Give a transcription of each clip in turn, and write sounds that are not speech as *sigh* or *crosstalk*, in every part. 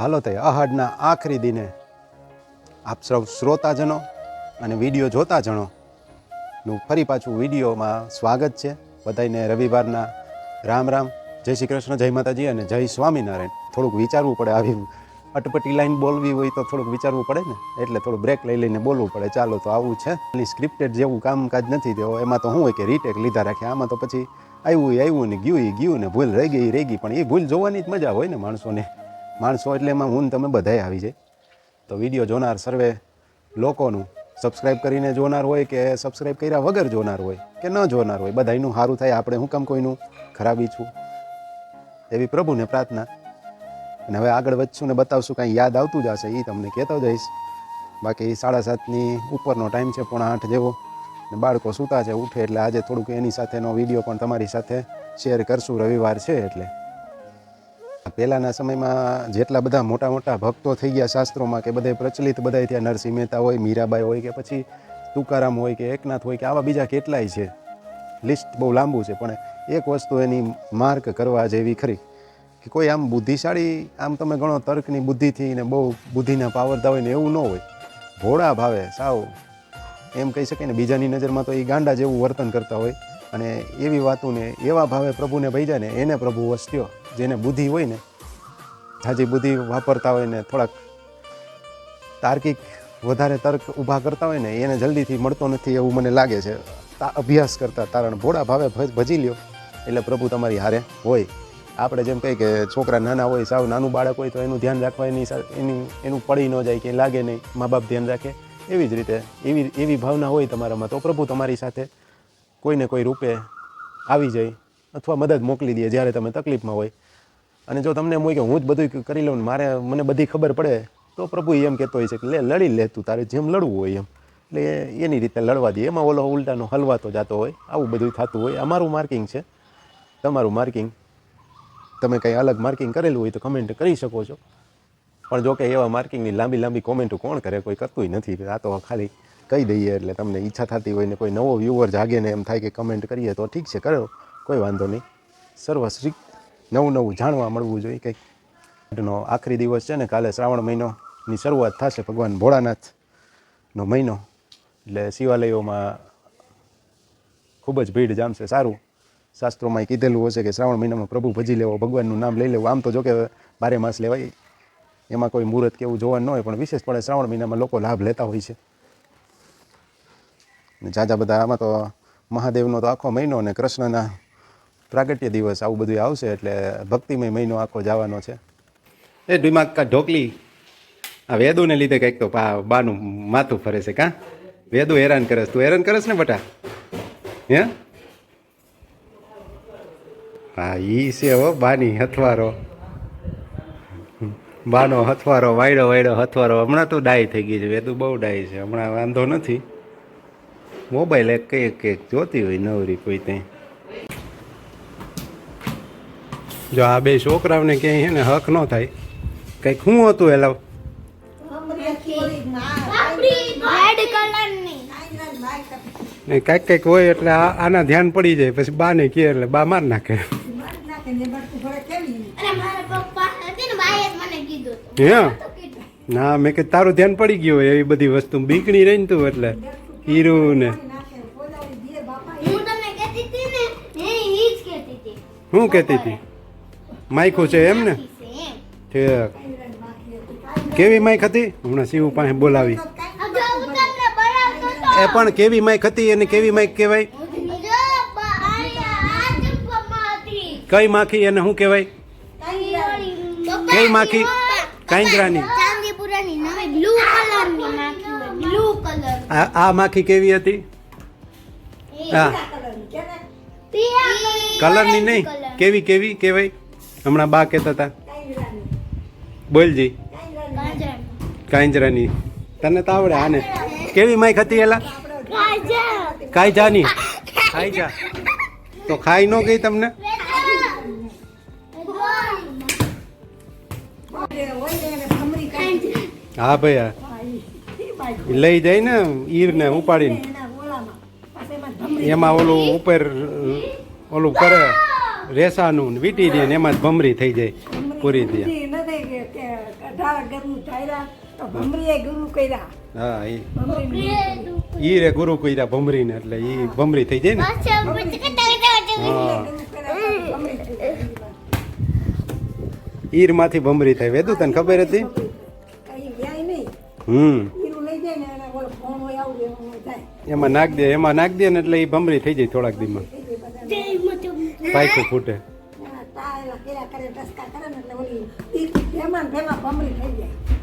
હાલો તે અહાડના આખરી દિને આપ સૌ શ્રોતાજનો અને વીડિયો જોતા જણો નું ફરી પાછું વિડીયોમાં સ્વાગત છે. બધાને રવિવારના રામ રામ. જય શ્રી કૃષ્ણ, જય માતાજી અને જય સ્વામિનારાયણ. થોડુંક વિચારવું પડે આવી અટપટી લાઈન બોલવી હોય તો થોડુંક વિચારવું પડે ને? એટલે થોડું બ્રેક લઈ લઈને બોલવું પડે. ચાલો તો આવું છે. એની સ્ક્રિપ્ટેડ જેવું કામકાજ નથી તેઓ એમાં તો શું હોય કે રીટેક લીધા રાખે. આમાં તો પછી આવ્યું આવ્યું ને ગયું એ ગયું ને ભૂલ રહી ગઈ રહી ગઈ. પણ એ ભૂલ જોવાની જ મજા હોય ને માણસોને. માણસો એટલે એમાં હું તમે બધાય આવી જાય તો વીડિયો જોનાર, સર્વે લોકોનું સબસ્ક્રાઈબ કરીને જોનાર હોય કે સબસ્ક્રાઈબ કર્યા વગર જોનાર હોય કે ન જોનાર હોય બધાનું સારું થાય. આપણે હું કામ કોઈનું? ખરાબી છું. એવી પ્રભુને પ્રાર્થના. અને હવે આગળ વધશું ને બતાવશું, કાંઈ યાદ આવતું જ હશે એ તમને કહેતો જઈશ. બાકી સાડા સાતની ઉપરનો ટાઈમ છે, પોણા આઠ જેવો. ને બાળકો સૂતા છે, ઉઠે એટલે આજે થોડુંક એની સાથેનો વીડિયો પણ તમારી સાથે શેર કરશું. રવિવાર છે એટલે. પહેલાંના સમયમાં જેટલા બધા મોટા મોટા ભક્તો થઈ ગયા શાસ્ત્રોમાં કે બધે પ્રચલિત બધા ત્યાં નરસિંહ મહેતા હોય, મીરાબાઈ હોય કે પછી તુકારામ હોય કે એકનાથ હોય કે આવા બીજા કેટલાય છે. લિસ્ટ બહુ લાંબુ છે, પણ એક વસ્તુ એની માર્ક કરવા જેવી ખરી કે કોઈ આમ બુદ્ધિશાળી, આમ તમે ગણો તર્કની બુદ્ધિથી ને બહુ બુદ્ધિના પાવરતા હોય ને એવું ન હોય. ભોળા ભાવે, સાવ, એમ કહી શકે ને, બીજાની નજરમાં તો એ ગાંડા જેવું વર્તન કરતા હોય. અને એવી વાતોને, એવા ભાવે પ્રભુને ભૈજા ને, એને પ્રભુ વસ્યો જેને બુદ્ધિ હોય ને, હાજી બુદ્ધિ વાપરતા હોય ને, થોડાક તાર્કિક વધારે તર્ક ઊભા કરતા હોય ને, એને જલ્દીથી મળતો નથી એવું મને લાગે છે. અભ્યાસ કરતા તારણ ભોળા ભાવે ભજ- લ્યો. એટલે પ્રભુ તમારી હારે હોય. આપણે જેમ કહીએ કે છોકરા નાના હોય, સાવ નાનું બાળક હોય, તો એનું ધ્યાન રાખવા એની એની, એનું પડી ન જાય, કે લાગે નહીં મા બાપ ધ્યાન રાખે. એવી જ રીતે, એવી એવી ભાવના હોય તમારામાં, તો પ્રભુ તમારી સાથે કોઈને કોઈ રૂપે આવી જાય અથવા મદદ મોકલી દે જ્યારે તમે તકલીફમાં હોય. અને જો તમને એમ હોય કે હું જ બધું કરી લઉં મારે મને બધી ખબર પડે, તો પ્રભુ એમ કહેતો હોય છે કે લે, લડી લે તું, તારે જેમ લડવું હોય એમ. એટલે એની રીતે લડવા દે. એમાં ઓલો ઉલટાનો હલવાતો જતો હોય. આવું બધું થતું હોય. અમારું માર્કિંગ છે. તમારું માર્કિંગ. તમે કંઈ અલગ માર્કિંગ કરેલું હોય તો કમેન્ટ કરી શકો છો. પણ જો કે એવા માર્કિંગની લાંબી લાંબી કોમેન્ટો કોણ કરે? કોઈ કરતું નથી. આ તો ખાલી કહી દઈએ એટલે તમને ઈચ્છા થતી હોય ને કોઈ નવો વ્યૂવર જાગે ને એમ થાય કે કમેન્ટ કરીએ તો ઠીક છે, કરો. કોઈ વાંધો નહીં. સર્વશ્રી નવું નવું જાણવા મળવું જોઈએ કંઈક. નો આખરી દિવસ છે ને, કાલે શ્રાવણ મહિનોની શરૂઆત થશે ભગવાન ભોળાનાથનો મહિનો. એટલે શિવાલયોમાં ખૂબ જ ભીડ જામશે, સારું. શાસ્ત્રોમાં કીધેલું હશે કે શ્રાવણ મહિનામાં પ્રભુ ભજી લેવો, ભગવાનનું નામ લઈ લેવું. આમ તો જો કે બારે માસ લેવાય. એમાં કોઈ મુહૂર્ત કે એવું જોવાનું ન હોય, પણ વિશેષપણે શ્રાવણ મહિનામાં લોકો લાભ લેતા હોય છે. જાજા બધા, આમાં તો મહાદેવનો તો આખો મહિનો અને કૃષ્ણના પ્રાગટ્ય દિવસ આવું બધું આવશે એટલે ભક્તિમય મહિનો આખો જવાનો છે. એ દિમાગ કા ઢોકલી. આ વેદોને લીધે કંઈક તો બાનું માથું ફરે છે કાં? વેદો હેરાન કરે તું હેરાન કરે ને બટા? હે? હા, ઈ છે હો બાની હથવારો. બાનો હથવારો, વાયડો વાયડો હથવારો. હમણાં તો ડાય થઈ ગઈ છે. વેદુ બહુ ડાય છે. હમણાં વાંધો નથી. મોબાઈલ એક કંઈક કંઈક જોતી હોય નવરી કોઈ ત્યાં. જો આ બે છોકરાઓને ક્યાંય છે ને હક ન થાય. કંઈક શું હતું એલા ને કાંઈક કંઈક હોય એટલે આ આના ધ્યાન પડી જાય પછી બા ને કહે એટલે બા માર નાખે. ને બાએ જ મને કીધું હતું. હે? તો કીધું. ના મેં કે તારું ધ્યાન પડી ગયું હોય એવી બધી વસ્તુ. બીકણી રહી ને તું એટલે. હીરું ને હું કહેતી હતી? માયખું છે એમ ને? ઠીક. કેવી માઇક હતી? હમણાં શિવ પાસે બોલાવી. એ પણ કેવી માઇક હતી એને કેવી માઇક કહેવાય? કઈ માખી એને શું કહેવાય? કઈ માખી? કાંજરાની ચાંદીપુરાની નવી બ્લુ કલરની માખી હોય બ્લુ કલર આ આ માખી કેવી હતી? હા. કલરની નહીં. કેવી કેવી કેવાય હમણાં બા કહેતા હતા. બોલજી. કાંજરાની. તને તો આવડે આને. કેવી માઈક હતી એલા? કાઈ જાની ખાઈ જા તો ખાઈ ન ગઈ તમને? હા ભાઈ હા. લઈ જાય ને ઈરને ઉપાડીને. એમાં ઓલું ઉપર ઓલું કરે રેસાનું ને વીટી દે ને એમાં જ ભમરી થઈ જાય પૂરી દે કર્યા. હા ઈ. રે ગુરુ કઈરા ભમરીને એટલે ઈ ભમરી થઈ જાય ને. હા ગુરુ કર્યા ભમરી ભમરી થાય વેદુ તને ખબર હતી? હમ હીરું લઈ જાય ને એને ઓલો ફોન હોય આવું એમાં જાય એમાં નાખ દે એમાં નાખ દે ને એટલે એ ભમરી થઈ જાય થોડાક દીમાં. પાયખું ફૂટે.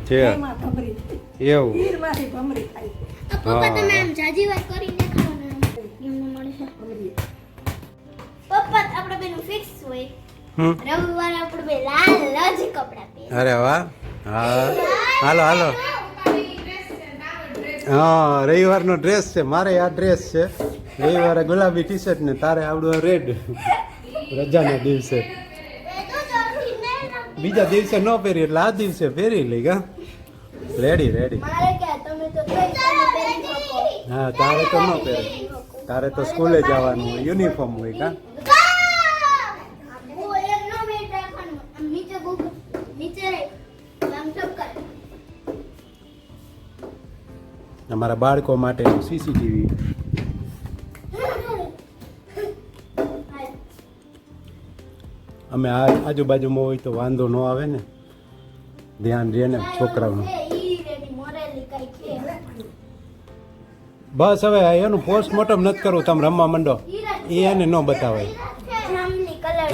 છે. એવું. અરે વાહ. હા. હાલો હાલો. હા રવિવારનો ડ્રેસ છે. મારે આ ડ્રેસ છે. રવિવારે ગુલાબી ટી શર્ટ ને તારે આવડું રેડ રજાના દિવસે. બીજા દિવસે ન પહેરી એટલે આ દિવસે પહેરી લઈ ગા રેડી રેડી હા તારે તો ન પહેરે. તારે તો સ્કૂલે જવાનું હોય યુનિફોર્મ હોય કા અમારા બાળકો માટે સીસીટીવી. અમે આ આજુબાજુમાં હોય તો વાંધો ન આવે ને. ધ્યાન રહે ને છોકરાઓનું. બસ હવે એનું પોસ્ટમોર્ટમ નથી કરવું તમે રમવા માંડો. એ એને ન બતાવાય.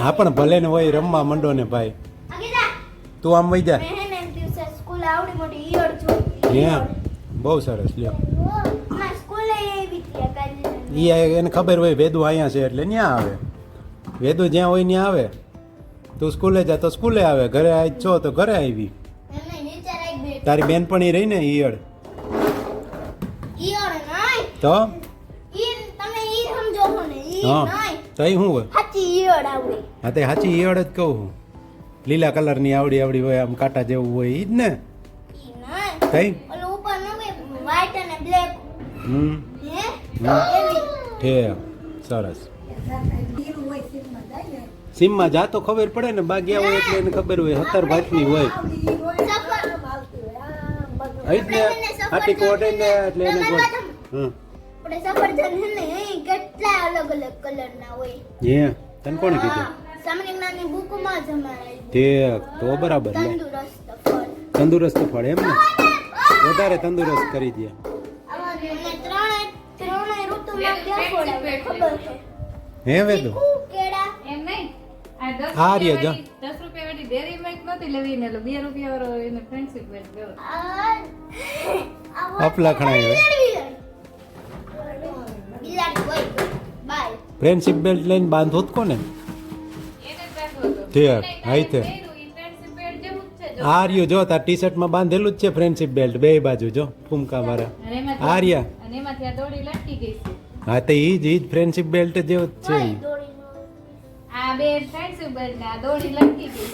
હા પણ ભલે ને હોય રમવા માંડો ને ભાઈ. તું આમ વહી જા. હે? બહુ સરસ લ્યો. એ એને ખબર હોય વેદુ અહીંયા છે એટલે ત્યાં આવે. વેદુ જ્યાં હોય ત્યાં આવે. તું સ્કૂલે જા તો સ્કૂલે આવે. ઘરે આવી છો તો ઘરે આવી તારી બેન પણ રહી ને ઈયળ તો? હા. તો એ શું હોય? હા તે સાચી ઈયળ જ કહું હું. લીલા કલરની આવડી આવડી હોય આમ કાંટા જેવું હોય ઈ જ ને. ઈ નહીં કઈ ઓલું ઉપર ન વ્હાઈટ અને બ્લેક હમ. હે? સરસ. સીમમાં જાતો જા તો ખબર પડે ને બાગ્યા હોય એટલે એને ખબર હોય સત્તર ભાતની હોય. ને હાટી કોટ ને એટલે એને ગોળ. હમ. સફરજન હે ને કેટલા અલગ અલગ કલરના હોય. હે તને કોણે કીધું? સામાન્યજ્ઞાનની બુકમાં જમાય તે તો બરાબર તંદુરસ્ત ફળ. તંદુરસ્ત ફળ એમ ને? વધારે તંદુરસ્ત કરી દે. હે વેદુ રહ્યા રૂપિયા જો. વાળી- દસ રૂપિયા વાળી ડેરી મિલ્ક નતી લેવી ને એટલે બે રૂપિયા વાળો એને ફ્રેન્ડશિપ બેચ ગયો. હોય. બાય. ફ્રેન્ડશીપ બેલ્ટ લઈને બાંધો જ કોને? તે, હાઈ તે. જેવું જો. તાર ટી શર્ટમાં બાંધેલું જ છે ફ્રેન્ડશિપ બેલ્ટ બે બાજુ જો ફૂમકા મારા. અને એમાંથી- આ રહ્યા અને એમાંથી આ દોડી લટકી ગઈ છે. હા તો ઈ જ ઈ જ ફ્રેન્ડશીપ બેલ્ટ જેવો જ છે.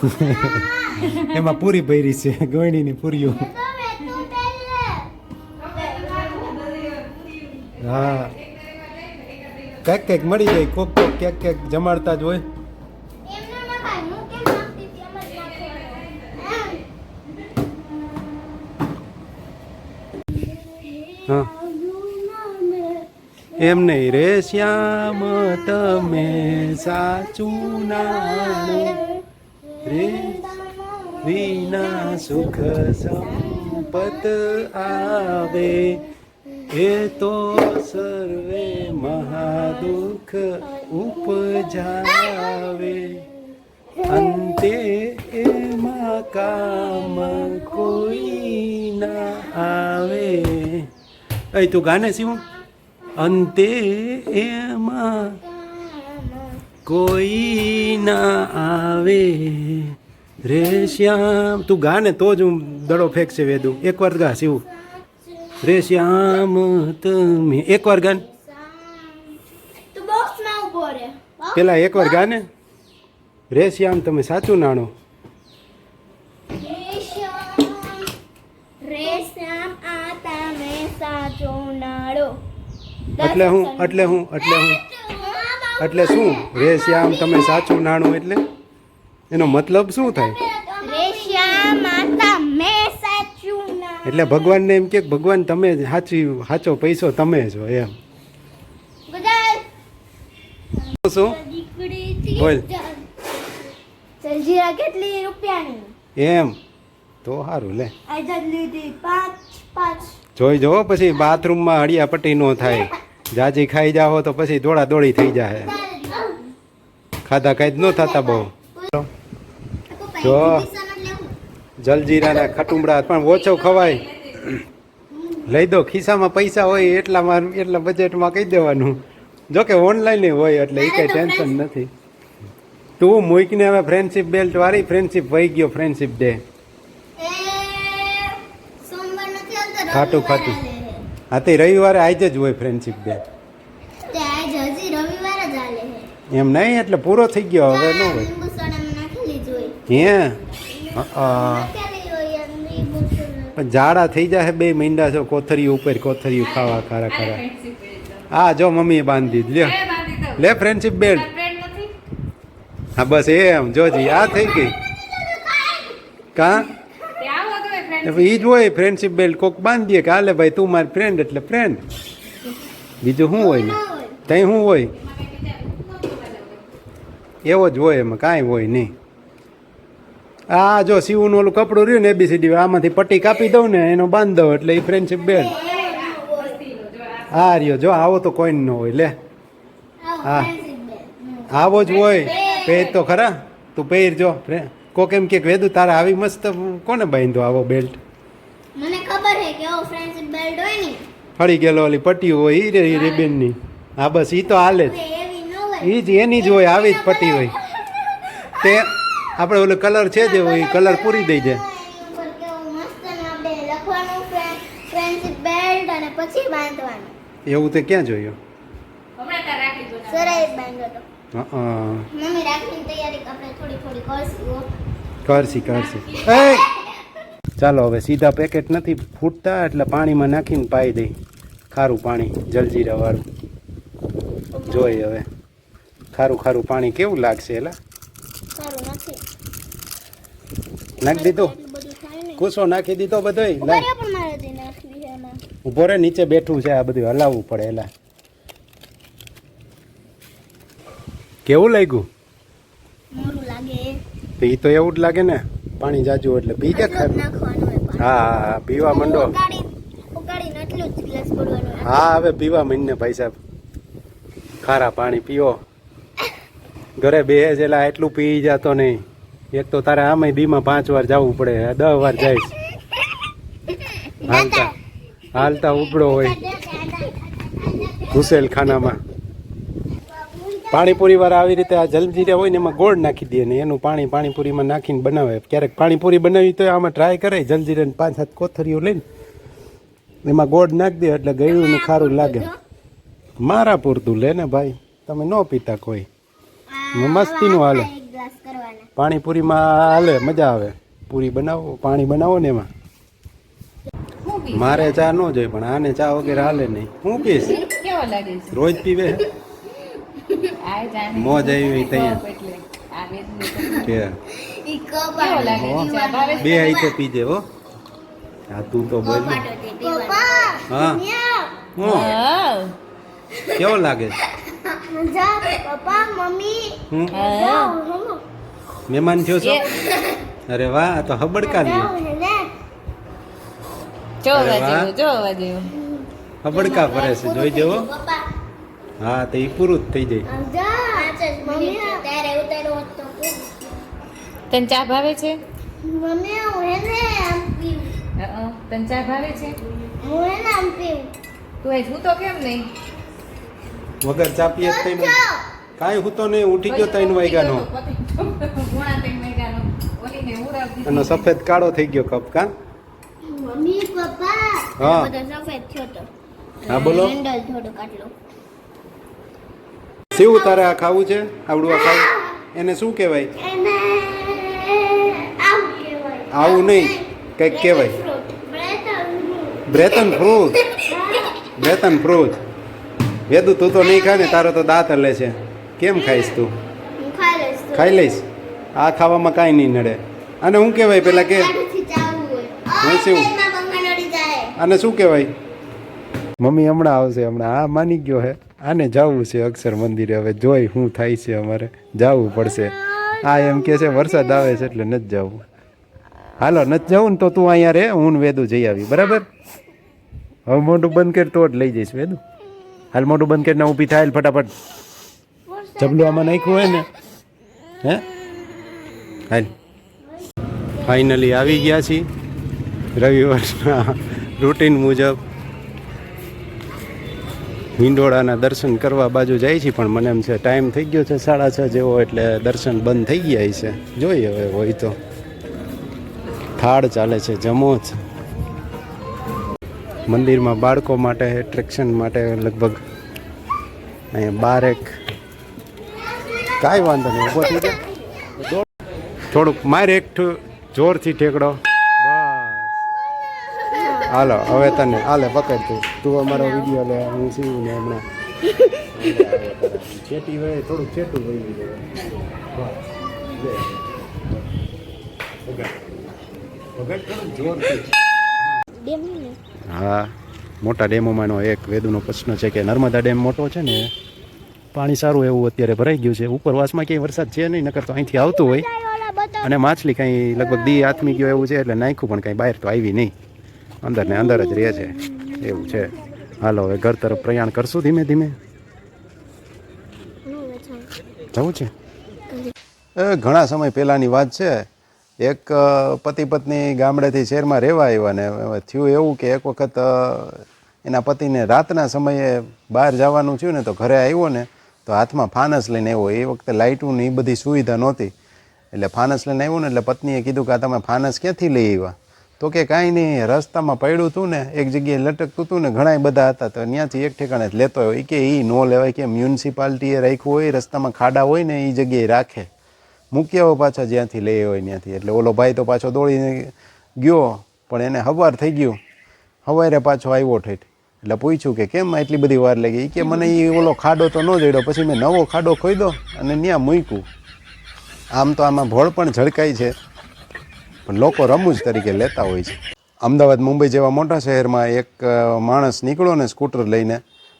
*laughs* એમાં પૂરી ભરી છે ગોળીની પૂરીઓ. હા. ક્યાંક ક્યાંક મળી જાય કોક કોક ક્યાંક ક્યાંક જમાડતા જ હોય હા એમ નહીં રે શ્યામ, તમે સાચું નાણો. રે વિના સુખ સંપત આવે. એ તો સર્વે મહાદુખ ઉપજાવે. અંતે એમાં કામ કોઈ ના આવે. એ તું ગાને શું અંતે એમાં કોઈ ના આવે. રે શ્યામ તું ગાને તો જ હું દડો ફેંકશે વેદું. એકવાર ગા શિવું. રે શ્યામ તમે એકવાર ગાન પેલા એકવાર ગાને રે શ્યામ તમે સાચું નાણો રેશમ રેશમ આ તમે સાચો નાળો એટલે હું એટલે હું એટલે હું. એટલે શું? રે શ્યામ તમે સાચું નાણો એટલે? એનો મતલબ શું થાય? એટલે ભગવાનને એમ કે ભગવાન તમે સાચી સાચો પૈસો તમે છો એમ. શું? બોલ. જલજીરા કેટલી રૂપિયાની? એમ. તો સારું લે. જોઈ જો પછી બાથરૂમમાં અડિયા પટ્ટી નો થાય. જાજી ખાઈ જાઓ તો પછી દોડા દોડી થઈ જાય ખાધા કઈ જ ન થતા બહુ. જો. જલજીરાના ખટુમડા પણ ઓછો ખવાય. લઈ દો ખિસ્સામાં પૈસા હોય એટલામાં એટલા બજેટમાં કહી દેવાનું. જો કે ઓનલાઈન હોય એટલે એ કંઈ ટેન્શન નથી. તું મૂકીને હવે ફ્રેન્ડશિપ બેલ્ટ વાળી ફ્રેન્ડશિપ વહી ગયો ફ્રેન્ડશિપ ડે ખાટું ખાટું. હા તે રવિવારે આજે જ હોય ફ્રેન્ડશિપ ડે એમ નહીં? એટલે પૂરો થઈ ગયો હવે ન હોય. હે? જાડા થઈ જાય બે મહિના છો કોથરી ઉપર કોથરીઓ ખાવા ખારા ખારા. ફ્રેન્ડશિપ હા જો મમ્મીએ બાંધી દીધી લ્યો. એ બાંધી દઉં. લે ફ્રેન્ડશિપ બેલ્ટ હા બસ એમ જોજી આ થઈ ગઈ. કા? એ જ હોય ફ્રેન્ડશિપ બેલ્ટ કોક બાંધીએ કે હાલે ભાઈ તું મારી ફ્રેન્ડ એટલે ફ્રેન્ડ બીજું શું હોય ને તઈ શું હોય એવો જ હોય એમાં કાંઈ હોય નહીં આ જો સીવું ઓલું કપડું રહ્યું ને એબીસીડી આમાંથી પટ્ટી કાપી દઉં ને એનો બાંધ દઉં એટલે એ ફ્રેન્ડશિપ બેલ્ટ હા રહ્યો જો આવો તો કોઈ ન હોય લે હા આવો જ હોય પહેર તો ખરા તું પહેર જો ફ્રે- કોક એમ કે વેદુ તારે આવી મસ્ત કોને બાંધ્યો આવો બેલ્ટ મને ખબર છે કે ઓ ફ્રેન્ડશિપ બેલ્ટ હોય ને. ફળી ગયેલો ઓલી પટ્ટી હોય ઈ રે ઈ રિબેનની. હા બસ ઈ તો હાલે જ. ઈ જ એની જ હોય આવી જ પટ્ટી હોય. તે આપણે ઓલો કલર છે જે હોય એ કલર પૂરી દઈ બાંધવાનું. એવું તે ક્યાં જોયું? હમણાં તાર રાખી દો ને. સરાઈ બાંધ્યો તો. મમ્મી રાખીને તૈયારી આપણે થોડી થોડી કરશું હો. કરશી કરશી એ ચાલો હવે સીધા પેકેટ નથી ફૂટતા એટલે પાણીમાં નાખીને પાઈ દઈ. ખારું પાણી જલજીરા વાળું. જોઈએ હવે. ખારું ખારું પાણી કેવું લાગશે એલા? નાખી દીધું? કુસો નાખી દીધો બધોય? ઊભો રે નીચે બેઠું છે આ બધું હલાવવું પડે એલા. કેવું લાગ્યું? તો એ તો એવું જ લાગે ને. પાણી જાજુ એટલે પી કે જ નાખવાનું હોય પાણી. હા પીવા માંડો. હા હવે પીવા માંડને ભાઈ સાહેબ. ખારા પાણી પીવો ઘરે બે જેલા એટલું પી જતો નહીં. એક તો તારે આમે દીમાં પાંચ વાર જવું પડે. દસ વાર જઈશ હાલતા હાલતા ઉપડો હોય. ઘુસેલ ખાનામાં પાણીપુરી વાળા આવી રીતે આ જલજીરા હોય ને એમાં ગોળ નાખી દે ને એનું પાણી પાણીપુરીમાં નાખીને બનાવે. ક્યારેક પાણીપુરી બનાવી તો આમાં ટ્રાય કરે જલજીરાને પાંચ સાત કોથરીઓ લઈને. એમાં ગોળ નાખી દે એટલે ગળ્યું ને ખારું લાગે. મારા પૂરતું લે ને ભાઈ તમે ન પીતા કોઈ. મસ્તીનું હાલે. એક ગ્લાસ કરવાના. પાણીપુરીમાં હાલે મજા આવે. પૂરી બનાવો પાણી બનાવો ને એમાં. મારે ચા ન જોઈએ પણ આને ચા વગેરે હાલે નહીં. હું પીશ? કેવો લાગે છે? રોજ પીવે. મોજ આવી તૈયાર. બે આઈતે પીજે હો. હા તું તો બોલ હા. હું? કેવો લાગે. મહેમાન થયો છો? અરે વાહ આ તો હબડકા લ્યો હબડકા ફરે છે જોઈ જવો પપ્પા. હા તો એ પૂરું જ થઈ જાય. મજા મમ્મી ત્યારે ઉતાર્યો હોત તો તને ચા ભાવે છે? મમ્મી હું એને આમ પીવું તને ચા ભાવે છે? હું એને આમ પીવું તું એ તો કેમ નહીં? વગર ચા પીએ જ થઈને કાંઈ હું તો નહીં ઉઠી ગયો ત્રણ વાગ્યાનો એનો સફેદ કાળો થઈ ગયો કપ કા? Mummy papa. હા. બધો સફેદ થયો તો. હા બોલો. હેન્ડલ થોડુંક આટલું. શિવ તારે આ ખાવું છે? આવડું આ ખાવું? એને શું કહેવાય? આવું નહીં કંઈક કહેવાય. બ્રેતન ફ્રૂટ બ્રેતન ફ્રૂટ વેદુ તું તો નહીં ખાય ને તારો તો દાંત હલે છે. કેમ ખાઈશ તું? ખાઈ લઈશ તો. ખાઈ લઈશ? આ ખાવામાં કાંઈ નહીં નડે. અને હું કહેવાય પેલા કે હું શું? તેલમાં શું કહેવાય? મમ્મી હમણાં આવશે હમણાં. આ માની ગયો હે. આને જવું છે અક્ષર મંદિરે. હવે જોઈ શું થાય છે અમારે. જવું પડશે. આ એમ કે છે, વરસાદ આવે છે એટલે નથી જવું. હાલો, નથી જવું ને તો તું અહીંયા રે, હું વેદું જઈ આવી. બરાબર? હવે મોઢું બંધ કર, તો જ લઈ જઈશ વેદુ. હાલ મોઢું બંધ કરીને ઊભી થાય ફટાફટ. જબલું આમાં નાખ્યું હોય ને? હે? હાલ. ફાઇનલી આવી ગયા છીએ. રવિવારના રૂટીન મુજબ. હિંડોળાના દર્શન કરવા બાજુ જાય છે, પણ મને એમ છે ટાઈમ થઈ ગયો છે, સાડા છ જેવો, એટલે દર્શન બંધ થઈ ગયા છે. જોઈએ હવે, હોય તો. થાળ ચાલે છે, જમો જ મંદિરમાં બાળકો માટે એટ્રેક્શન માટે લગભગ અહીંયા બાર એક. કાંઈ વાંધો નહીં, ઊભો થઈ જાય થોડુંક મારે એક જોરથી ઠેકડો હાલો હવે તને હાલે પકડ તું. તું અમારો વીડિયો લે હું સીવું ને હમણાં છેટી હોય થોડુંક છેટું હોય. હા મોટા ડેમોમાંનો એક વેદુનો પ્રશ્ન છે કે નર્મદા ડેમ મોટો છે ને પાણી સારું એવું અત્યારે ભરાઈ ગયું છે. ઉપરવાસમાં ક્યાંય વરસાદ છે નહીં નકર તો અહીંથી આવતું હોય. અને માછલી કાંઈ લગભગ દી આથમી ગયો એવું છે એટલે નાખ્યું પણ કાંઈ બહાર તો આવી નહીં. અંદર ને અંદર જ રહે છે. એવું છે. હાલો, હવે ઘર તરફ પ્રયાણ કરશું ધીમે ધીમે. જવું છે? ઘણા સમય પહેલાંની વાત છે. એક પતિ પત્ની ગામડેથી શહેરમાં રહેવા આવ્યા ને થયું એવું કે એક વખત એના પતિને રાતના સમયે બહાર જવાનું થયું ને તો ઘરે આવ્યો ને તો હાથમાં ફાનસ લઈને આવ્યો. એ વખતે લાઇટું ને એ બધી સુવિધા નહોતી. એટલે ફાનસ લઈને આવ્યો ને એટલે પત્નીએ કીધું કે આ તમે ફાનસ ક્યાંથી લઈ આવ્યા? તો કે કાંઈ નહીં રસ્તામાં પડ્યું હતું ને, એક જગ્યાએ લટકતું હતું ને, ઘણાય બધા હતા. તો ત્યાંથી એક ઠેકાણે જ લેતો હોય કે એ ન લેવાય કે મ્યુનિસિપાલિટીએ રાખ્યું હોય, રસ્તામાં ખાડા હોય ને એ જગ્યાએ રાખે. મૂક્યા હોય પાછા જ્યાંથી લઈ હોય ત્યાંથી. એટલે ઓલો ભાઈ તો પાછો દોડીને ગયો, પણ એને હવાર થઈ ગયું. હવારે પાછો આવ્યો ઠેઠ. એટલે પૂછ્યું કે કેમ એટલી બધી વાર લાગી? કે મને એ ઓલો ખાડો તો ન જડ્યો, પછી મેં નવો ખાડો ખોઈ દો અને ત્યાં મૂક્યું. આમ તો આમાં ભોળ પણ ઝળકાય છે. પણ લોકો રમૂજ તરીકે લેતા હોય છે. અમદાવાદ, મુંબઈ જેવા મોટા શહેરમાં એક માણસ નીકળો ને સ્કૂટર લઈને,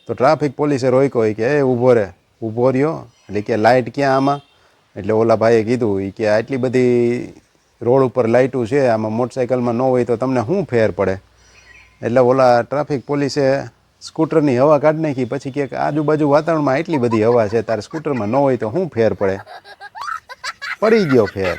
તો ટ્રાફિક પોલીસે રોક્યો હોય કે, એ, ઊભો રહે ઊભો રહ્યો? એટલે કે લાઇટ ક્યાં આમાં? એટલે ઓલા ભાઈએ કીધું કે, આટલી બધી રોડ ઉપર લાઇટું છે, આમાં મોટરસાઇકલમાં ન હોય તો તમને શું ફેર પડે? એટલે ઓલા ટ્રાફિક પોલીસે સ્કૂટરની હવા કાઢી નાખી, પછી કે, આજુબાજુ વાતાવરણમાં એટલી બધી હવા છે, તારે સ્કૂટરમાં ન હોય તો શું ફેર પડે? પડી ગયો ફેર.